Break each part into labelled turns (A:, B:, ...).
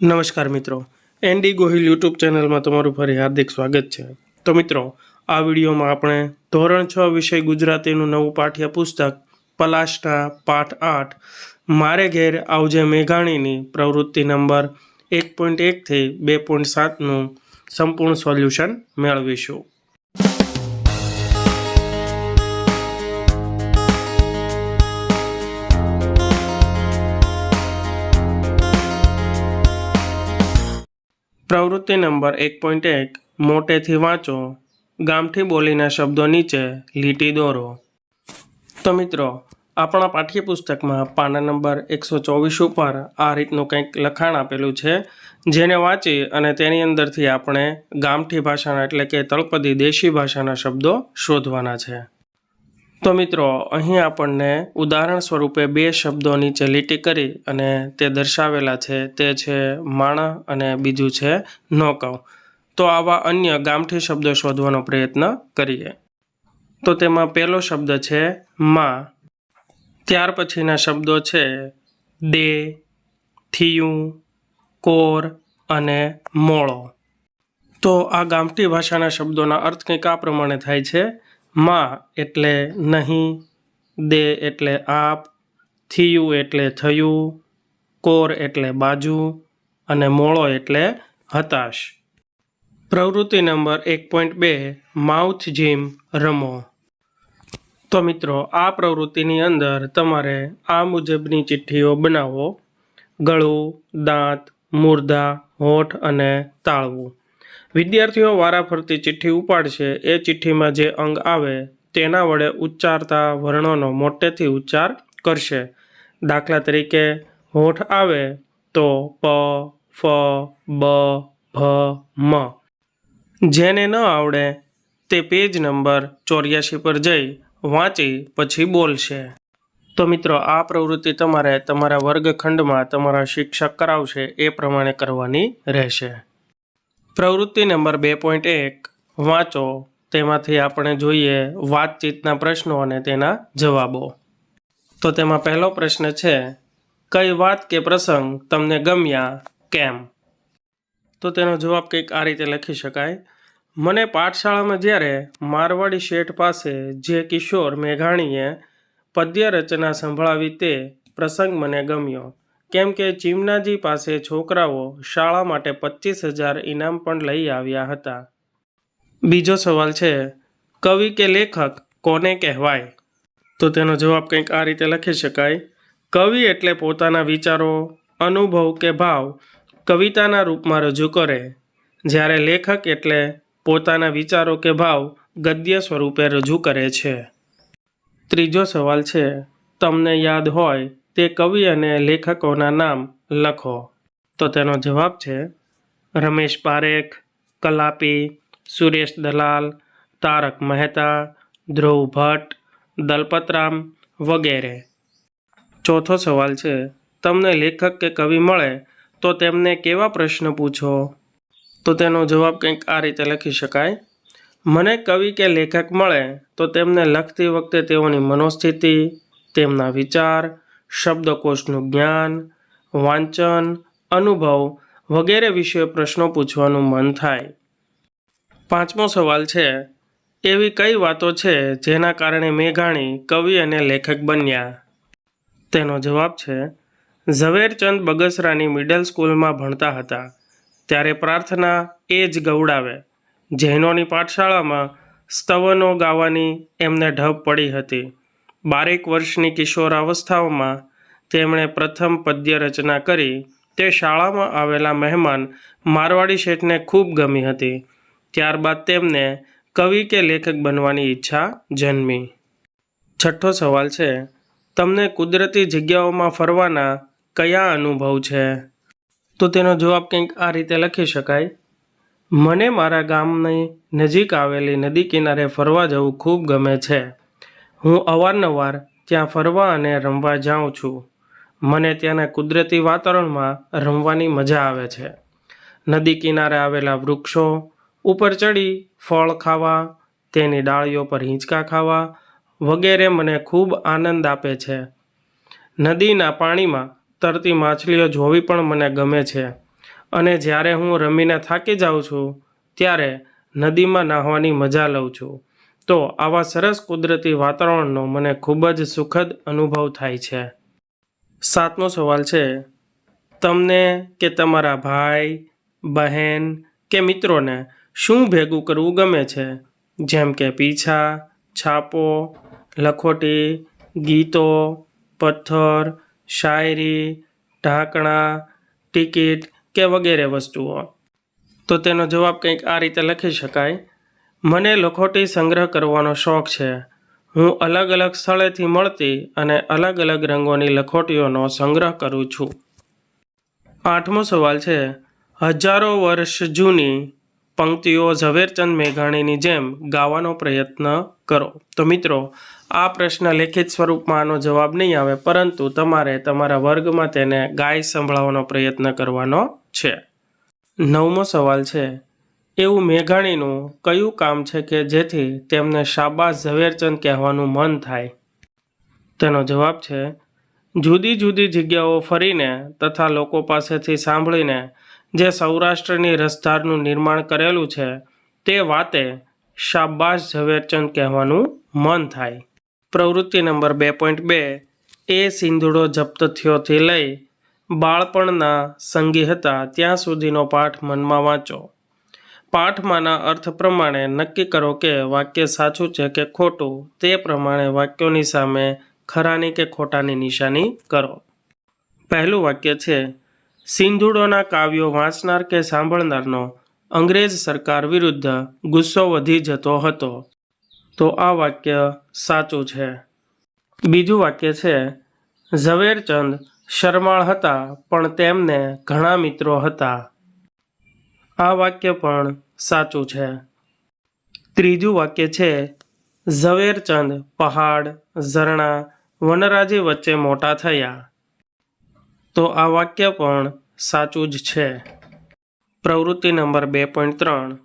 A: નમસ્કાર મિત્રો. ND Gohil YouTube ચેનલમાં તમારું ફરી હાર્દિક સ્વાગત છે. તો મિત્રો, આ વિડીયોમાં આપણે ધોરણ છ વિષય ગુજરાતીનું નવું પાઠ્યપુસ્તક પલાશના પાઠ આઠ, મારે ઘેર આવજે મેઘાણીની પ્રવૃત્તિ નંબર એક પોઈન્ટ એકથી બે પોઈન્ટ સાતનું સંપૂર્ણ સોલ્યુશન મેળવીશું. પ્રવૃત્તિ નંબર એક પોઈન્ટ એક, મોટેથી વાંચો, ગામઠી બોલીના શબ્દો નીચે લીટી દોરો. તો મિત્રો, આપણા પાઠ્યપુસ્તકમાં પાના નંબર એકસો ચોવીસ ઉપર આ રીતનું કંઈક લખાણ આપેલું છે, જેને વાંચી અને તેની અંદરથી આપણે ગામઠી ભાષાના એટલે કે તળપદી દેશી ભાષાના શબ્દો શોધવાના છે. તો મિત્રો, અહીં આપણને ઉદાહરણ સ્વરૂપે બે શબ્દો નીચે લીટી કરી અને તે દર્શાવેલા છે, તે છે માણા અને બીજું છે નોકવ તો આવા અન્ય ગામઠી શબ્દો શોધવાનો પ્રયત્ન કરીએ. તો તેમાં પહેલો શબ્દ છે માં. ત્યાર પછીના શબ્દો છે દે, થિયું, કોર અને મોળો. તો આ ગામઠી ભાષાના શબ્દોના અર્થ કંઈક આ પ્રમાણે થાય છે. માં એટલે નહીં, દે એટલે આપ, થિયું એટલે થયું, કોર એટલે બાજુ, અને મોળો એટલે હતાશ. પ્રવૃત્તિ નંબર એક પોઈન્ટ બે, માઉથ જીમ રમો. તો મિત્રો, આ પ્રવૃત્તિની અંદર તમારે આ મુજબની ચિઠ્ઠીઓ બનાવો. ગળું, દાંત મૂર્ધા હોઠ અને તાળવું. વિદ્યાર્થીઓ વારાફરતી ચિઠ્ઠી ઉપાડશે. એ ચિઠ્ઠીમાં જે અંગ આવે, તેના વડે ઉચ્ચારતા વર્ણોનો મોટેથી ઉચ્ચાર કરશે. દાખલા તરીકે, હોઠ આવે તો પ, ફ, બ, ભ, મ. જેને ન આવડે, તે પેજ નંબર ચોર્યાસી પર જઈ વાંચી પછી બોલશે. તો મિત્રો, આ પ્રવૃત્તિ તમારે તમારા વર્ગખંડમાં તમારા શિક્ષક કરાવશે. એ પ્રમાણે કરવાની રહેશે. પ્રવૃત્તિ નંબર બે પોઈન્ટ એક. વાંચો. તેમાંથી આપણે જોઈએ વાતચીતના પ્રશ્નો અને તેના જવાબો. તો તેમાં પહેલો પ્રશ્ન છે, કઈ વાત કે પ્રસંગ તમને ગમ્યા? કેમ? તો તેનો જવાબ કંઈક આ રીતે લખી શકાય. મને પાઠશાળામાં જ્યારે મારવાડી શેઠ પાસે જે કિશોર મેઘાણીએ પદ્ય રચના સંભળાવી તે પ્રસંગ મને ગમ્યો. કેમ કે ચીમનાજી પાસે છોકરાઓ શાળા માટે પચીસ હજાર ઇનામ પણ લઈ આવ્યા હતા. બીજો સવાલ છે, કવિ કે લેખક કોને કહેવાય? તો તેનો જવાબ કંઈક આ રીતે લખી શકાય. કવિ એટલે પોતાના વિચારો, અનુભવ કે ભાવ કવિતાના રૂપમાં રજૂ કરે. જ્યારે લેખક એટલે પોતાના વિચારો કે ભાવ ગદ્ય સ્વરૂપે રજૂ કરે છે. ત્રીજો સવાલ છે, તમને યાદ હોય તે કવિ અને લેખકોના નામ લખો. તો તેનો જવાબ છે, રમેશ પારેખ, કલાપી, સુરેશ દલાલ, તારક મહેતા, ધ્રુવ ભટ્ટ, દલપતરામ વગેરે. ચોથો સવાલ છે, તમને લેખક કે કવિ મળે તો તેમને કેવા પ્રશ્ન પૂછો? તો તેનો જવાબ કંઈક આ રીતે લખી શકાય. મને કવિ કે લેખક મળે તો તેમને લખતી વખતે તેઓની મનોસ્થિતિ, તેમના વિચાર શબ્દકોશનું જ્ઞાન, વાંચન, અનુભવ વગેરે વિશે પ્રશ્નો પૂછવાનું મન થાય. પાંચમો સવાલ છે, એવી કઈ વાતો છે જેના કારણે મેઘાણી કવિ અને લેખક બન્યા? તેનો જવાબ છે, ઝવેરચંદ બગસરાની મિડલ સ્કૂલમાં ભણતા હતા. ત્યારે પ્રાર્થના એ જ ગૌડાવે જૈનોની પાઠશાળામાં સ્તવનો ગાવાની એમને ઢબ પડી હતી. બારેક વર્ષની કિશોરાવસ્થાઓમાં તેમણે પ્રથમ પદ્ય રચના કરી. તે શાળામાં આવેલા મહેમાન મારવાડી શેઠને ખૂબ ગમી હતી. ત્યારબાદ તેમને કવિ કે લેખક બનવાની ઈચ્છા જન્મી. છઠ્ઠો સવાલ છે, તમને કુદરતી જગ્યાઓમાં ફરવાના કયા અનુભવ છે? તો તેનો જવાબ કંઈક આ રીતે લખી શકાય. મને મારા ગામની નજીક આવેલી નદી કિનારે ફરવા જવું ખૂબ ગમે છે. હું અવારનવાર ત્યાં ફરવા અને રમવા જાઉં છું. મને ત્યાંના કુદરતી વાતાવરણમાં રમવાની મજા આવે છે. નદી કિનારે આવેલા વૃક્ષો, ઉપર ચડી ફળ ખાવા, તેની ડાળીઓ પર હિંચકા ખાવા વગેરે મને ખૂબ આનંદ આપે છે. નદીના પાણીમાં તરતી માછલીઓ જોવી પણ મને ગમે છે. અને જ્યારે હું રમીને થાકી જાઉં છું, ત્યારે નદીમાં નાહવાની મજા લઉં છું. તો આવા સરસ કુદરતી વાતાવરણનો મને ખૂબ જ સુખદ અનુભવ થાય છે. સાતમો સવાલ છે, તમને કે તમારા ભાઈ, બહેન કે મિત્રોને શું ભેગું કરવું ગમે છે? જેમ કે પીછા, છાપો, લખોટી, ગીતો, પથ્થર, શાયરી, ઢાંકણા, ટિકિટ કે વગેરે વસ્તુઓ. તો તેનો જવાબ કંઈક આ રીતે લખી શકાય. મને લખોટી સંગ્રહ કરવાનો શોખ છે. હું અલગ અલગ સ્થળેથી મળતી અને અલગ અલગ રંગોની લખોટીઓનો સંગ્રહ કરું છું. આઠમો સવાલ છે, હજારો વર્ષ જૂની પંક્તિઓ ઝવેરચંદ મેઘાણીની જેમ ગાવાનો પ્રયત્ન કરો. તો મિત્રો, આ પ્રશ્ન લેખિત સ્વરૂપમાં આનો જવાબ નહીં આવે, પરંતુ તમારે તમારા વર્ગમાં તેને ગાય સંભળાવવાનો પ્રયત્ન કરવાનો છે. નવમો સવાલ છે એવું મેઘાણીનું કયું કામ છે કે જેથી તેમને શાબાશ ઝવેરચંદ કહેવાનું મન થાય? તેનો જવાબ છે, જુદી જુદી જગ્યાઓ ફરીને તથા લોકો પાસેથી સાંભળીને જે સૌરાષ્ટ્રની રસધારનું નિર્માણ કરેલું છે, તે વાતે શાબાશ ઝવેરચંદ કહેવાનું મન થાય. પ્રવૃત્તિ નંબર બે પોઈન્ટ બે, એ સિંધુડો જપ્ત થયોથી લઈ બાળપણના સંગી હતા, ત્યાં સુધીનો પાઠ મનમાં વાંચો. પાઠમાંના અર્થ પ્રમાણે નક્કી કરો કે વાક્ય સાચું છે કે ખોટું, તે પ્રમાણે વાક્યોની સામે ખરાની કે ખોટાની નિશાની કરો. પહેલું વાક્ય છે, સિંધુડોના કાવ્યો વાંચનાર કે સાંભળનારનો અંગ્રેજ સરકાર વિરુદ્ધ ગુસ્સો વધી જતો હતો. તો આ વાક્ય સાચું છે. બીજું વાક્ય છે, ઝવેરચંદ શરમાળ હતા, પણ તેમને ઘણા મિત્રો હતા. આ વાક્ય પણ સાચું છે. ત્રીજું વાક્ય છે ઝવેરચંદ પહાડ, ઝરણા, વનરાજી વચ્ચે મોટા થયા. તો આ વાક્ય પણ સાચું જ છે. પ્રવૃત્તિ નંબર બે પોઈન્ટ ત્રણ,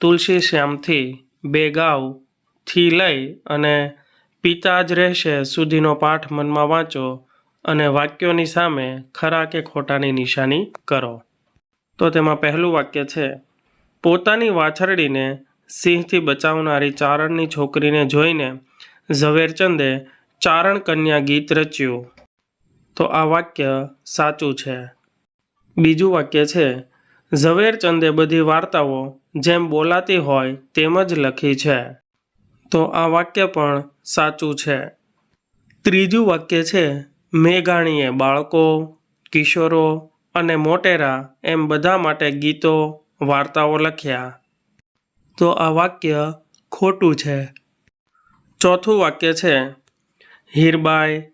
A: તુલસી શ્યામથી બેગાવથી લઈ અને પિતા જ રહેશે સુધીનો પાઠ મનમાં વાંચો અને વાક્યોની સામે ખરા કે ખોટાની નિશાની કરો. તો તેમાં પહેલું વાક્ય છે પોતાની વાછરડીને સિંહથી બચાવનારી ચારણની છોકરીને જોઈને ઝવેરચંદે ચારણ કન્યા ગીત રચ્યું. તો આ વાક્ય સાચું છે. બીજું વાક્ય છે, ઝવેરચંદે બધી વાર્તાઓ જેમ બોલાતી હોય તેમ જ લખી છે. તો આ વાક્ય પણ સાચું છે. ત્રીજું વાક્ય છે, મેઘાણીએ બાળકો, કિશોરો અને મોટેરા એમ બધા માટે ગીતો વાર્તાઓ લખ્યા. તો આ વાક્ય ખોટું છે. ચોથું વાક્ય છે, હીરબાઈ,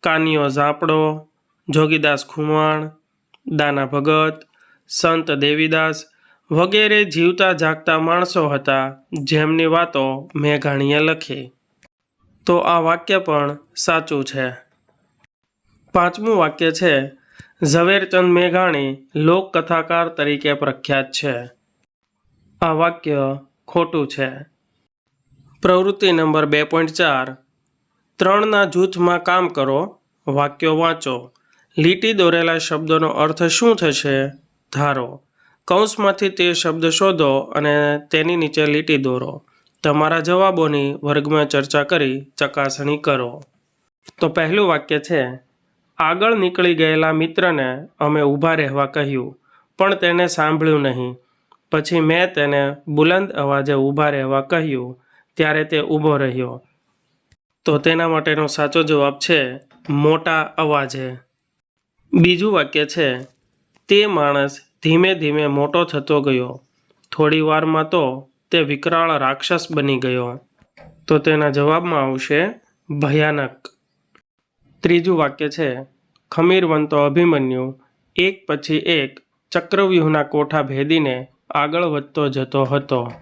A: કાનિયો ઝાપડો, જોગીદાસ ખુમાણ, દાના ભગત, સંત દેવીદાસ વગેરે જીવતા જાગતા માણસો હતા, જેમની વાતો મેઘાણીએ લખી. તો આ વાક્ય પણ સાચું છે. પાંચમું વાક્ય છે ઝવેરચંદ મેઘાણી લોકકથાકાર તરીકે પ્રખ્યાત છે. આ વાક્ય ખોટું છે. પ્રવૃત્તિ નંબર બે પોઈન્ટ ચાર. ત્રણના જૂથમાં કામ કરો, વાક્યો વાંચો. લીટી દોરેલા શબ્દોનો અર્થ શું થશે? ધારો, કૌંસમાંથી તે શબ્દ શોધો અને તેની નીચે લીટી દોરો. તમારા જવાબોની વર્ગમાં ચર્ચા કરી ચકાસણી કરો. તો પહેલું વાક્ય છે આગળ નીકળી ગયેલા મિત્રને અમે ઊભા રહેવા કહ્યું, પણ તેને સાંભળ્યું નહીં. પછી મેં તેને બુલંદ અવાજે ઊભા રહેવા કહ્યું, ત્યારે તે ઊભો રહ્યો. તો તેના માટેનો સાચો જવાબ છે, મોટા અવાજે. બીજું વાક્ય છે, તે માણસ ધીમે ધીમે મોટો થતો ગયો. થોડી વારમાં તો તે વિકરાળ રાક્ષસ બની ગયો. તો તેના જવાબમાં આવશે ભયાનક. ત્રીજું વાક્ય છે ખમીરવંતો અભિમન્યુ, એક પછી એક ચક્રવ્યૂહના કોઠા ભેદીને આગળ વધતો જતો હતો.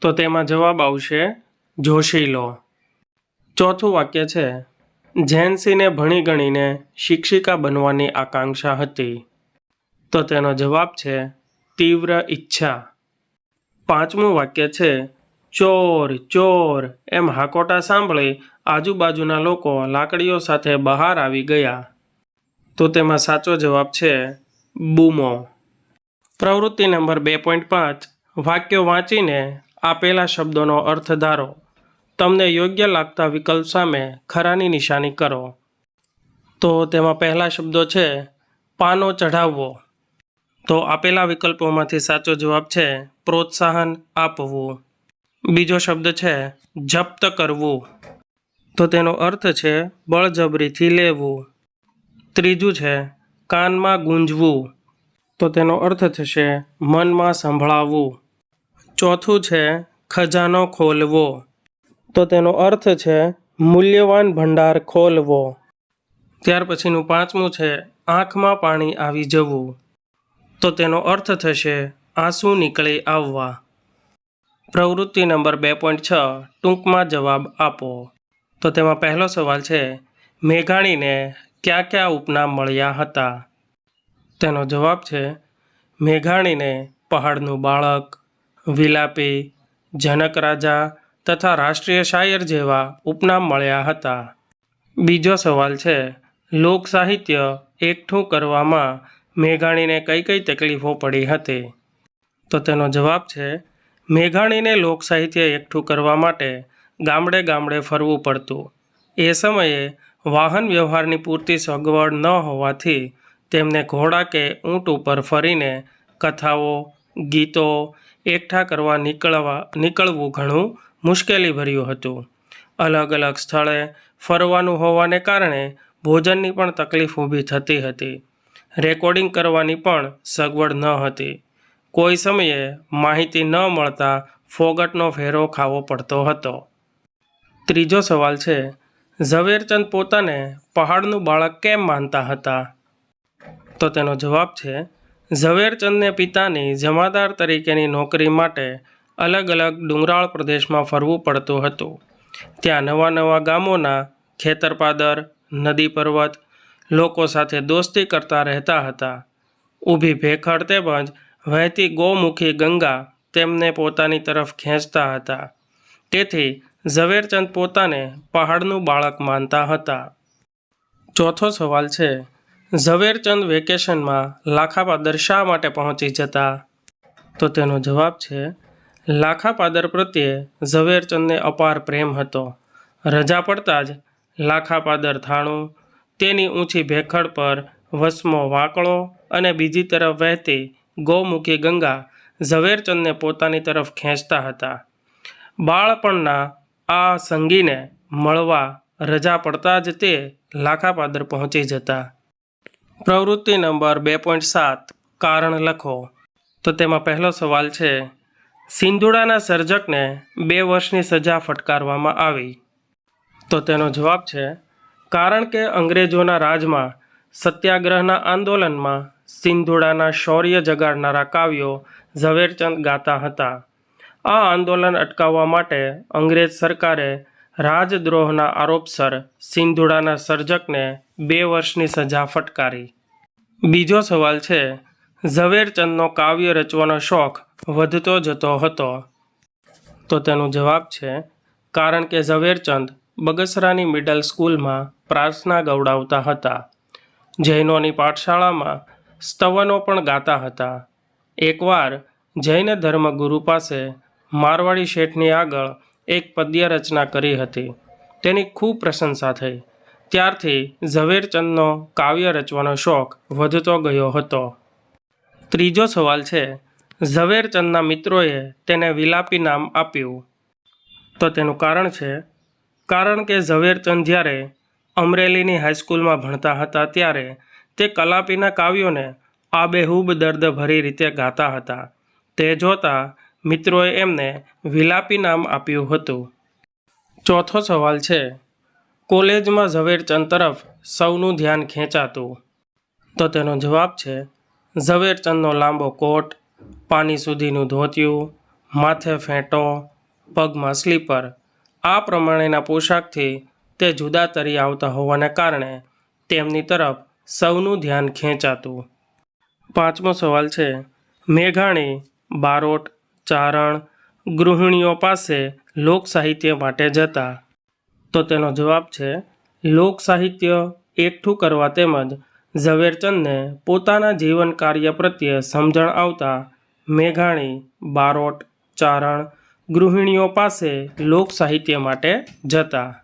A: તો તેમાં જવાબ આવશે જોશીલો ચોથું વાક્ય છે ઝેન્સીને ભણી ગણીને શિક્ષિકા બનવાની આકાંક્ષા હતી. તો તેનો જવાબ છે, તીવ્ર ઈચ્છા. પાંચમું વાક્ય છે ચોર ચોર, એમ હાકોટા સાંભળી આજુબાજુના લોકો લાકડીઓ સાથે બહાર આવી ગયા. તો તેમાં સાચો જવાબ છે, બૂમો. પ્રવૃત્તિ નંબર બે પોઈન્ટ પાંચ, વાક્યો વાંચીને આપેલા શબ્દોનો અર્થ ધારો. તમને યોગ્ય લાગતા વિકલ્પ સામે ખરાની નિશાની કરો. તો તેમાં પહેલા શબ્દો છે, પાનો ચઢાવવો. તો આપેલા વિકલ્પોમાંથી સાચો જવાબ છે, પ્રોત્સાહન આપવું. બીજો શબ્દ છે, જપ્ત કરવું. તો તેનો અર્થ છે, બળજબરીથી લેવું. ત્રીજું છે, કાનમાં ગુંજવું. તો તેનો અર્થ થશે, મનમાં સંભળાવવું. ચોથું છે, ખજાનો ખોલવો. તો તેનો અર્થ છે, મૂલ્યવાન ભંડાર ખોલવો. ત્યાર પછીનું પાંચમું છે, આંખમાં પાણી આવી જવું. તો તેનો અર્થ થશે, આંસુ નીકળી આવવા. પ્રવૃત્તિ નંબર બે પોઈન્ટ છ, ટૂંકમાં જવાબ આપો. તો તેમાં પહેલો સવાલ છે, મેઘાણીને કયા કયા ઉપનામ મળ્યા હતા? તેનો જવાબ છે, મેઘાણીને પહાડનું બાળક, વિલાપી, જનક રાજા તથા રાષ્ટ્રીય શાયર જેવા ઉપનામ મળ્યા હતા. બીજો સવાલ છે, લોક સાહિત્ય એકઠું કરવામાં મેઘાણીને કઈ કઈ તકલીફો પડી હતી? તો તેનો જવાબ છે મેઘાણીને લોકસાહિત્ય એકઠું કરવા માટે ગામડે ગામડે ફરવું પડતું. એ સમયે વાહન વ્યવહારની પૂરતી સગવડ ન હોવાથી તેમને ઘોડા કે ઊંટ ઉપર ફરીને કથાઓ, ગીતો એકઠા કરવા નીકળવા, નીકળવું ઘણું મુશ્કેલીભર્યું હતું. અલગ અલગ સ્થળે ફરવાનું હોવાને કારણે ભોજનની પણ તકલીફ ઊભી થતી હતી. રેકોર્ડિંગ કરવાની પણ સગવડ ન હતી. કોઈ સમયે માહિતી ન મળતા ફોગટનો ફેરો ખાવો પડતો હતો. ત્રીજો સવાલ છે, ઝવેરચંદ પોતાને પહાડનું બાળક કેમ માનતા હતા? તો તેનો જવાબ છે, ઝવેરચંદને પિતાની જમાદાર તરીકેની નોકરી માટે અલગ અલગ ડુંગરાળ પ્રદેશમાં ફરવું પડતું હતું. ત્યાં નવા નવા ગામોના ખેતરપાદર નદી પર્વત, લોકો સાથે દોસ્તી કરતા રહેતા હતા. ઊભી ભેખડ તેમજ વહેતી ગૌમુખી ગંગા તેમને પોતાની તરફ ખેંચતા હતા. તેથી ઝવેરચંદ પોતાને પહાડનું બાળક માનતા હતા. ચોથો સવાલ છે, ઝવેરચંદ વેકેશનમાં લાખાપાદર શા માટે પહોંચી જતા? તો તેનો જવાબ છે, લાખાપાદર પ્રત્યે ઝવેરચંદને અપાર પ્રેમ હતો. રજા પડતા જ લાખાપાદર થાણું, તેની ઊંચી ભેખડ પર વસમો વાંકળો અને બીજી તરફ વહેતી ગૌમુખી ગંગા ઝવેરચંદને પોતાની તરફ ખેંચતા હતા. બાળપણના આ સંગીને મળવા રજા પડતા જ તે લાખાપાદર પહોંચી જતા. પ્રવૃત્તિ નંબર બે પોઈન્ટ સાત, કારણ લખો. તો તેમાં પહેલો સવાલ છે, સિંધુડાના સર્જકને બે વર્ષની સજા ફટકારવામાં આવી? તો તેનો જવાબ છે, કારણ કે અંગ્રેજોના રાજમાં સત્યાગ્રહના આંદોલનમાં સિંધુડાના શૌર્ય જગાડનારા કાવ્યો ઝવેરચંદ ગાતા હતા. આ આંદોલન અટકાવવા માટે અંગ્રેજ સરકારે રાજદ્રોહના આરોપસર સિંધુડાના સર્જકને બે વર્ષની સજા ફટકારી. બીજો સવાલ છે, ઝવેરચંદનો કાવ્ય રચવાનો શોખ વધતો જતો હતો. તો તેનો જવાબ છે, કારણ કે ઝવેરચંદ બગસરાની મિડલ સ્કૂલમાં પ્રાર્થના ગવડાવતા હતા. જૈનોની પાઠશાળામાં સ્તવનો પણ ગાતા હતા. એકવાર જૈન ધર્મગુરુ પાસે મારવાડી શેઠની આગળ એક પદ્ય રચના કરી હતી. તેની ખૂબ પ્રશંસા થઈ. ત્યારથી ઝવેરચંદનો કાવ્ય રચવાનો શોખ વધતો ગયો હતો. ત્રીજો સવાલ છે, ઝવેરચંદના મિત્રોએ તેને વિલાપી નામ આપ્યું? તો તેનું કારણ છે, કારણ કે ઝવેરચંદ જ્યારે અમરેલીની હાઈસ્કૂલમાં ભણતા હતા ત્યારે તે કલાપીના કાવ્યોને આબેહૂબ દર્દભરી રીતે ગાતા હતા. તે જોતા મિત્રોએ એમને વિલાપી નામ આપ્યું હતું. ચોથો સવાલ છે, કોલેજમાં ઝવેરચંદ તરફ સૌનું ધ્યાન ખેંચાતું? તો તેનો જવાબ છે, ઝવેરચંદનો લાંબો કોટ પાની સુધીનું ધોતિયું, માથે ફેંટો, પગમાં સ્લીપર, આ પ્રમાણેના પોશાકથી તે જુદા તરી આવતા હોવાને કારણે તેમની તરફ સૌનું ધ્યાન ખેંચાતું. પાંચમો સવાલ છે, મેઘાણી, બારોટ, ચારણ, ગૃહિણીઓ પાસે લોક સાહિત્ય માટે જતા. તો તેનો જવાબ છે, લોક સાહિત્ય એકઠું કરવા તેમજ ઝવેરચંદને પોતાના જીવન કાર્ય પ્રત્યે સમજણ આવતા મેઘાણી, બારોટ, ચારણ, ગૃહિણીઓ પાસે લોક સાહિત્ય માટે જતા.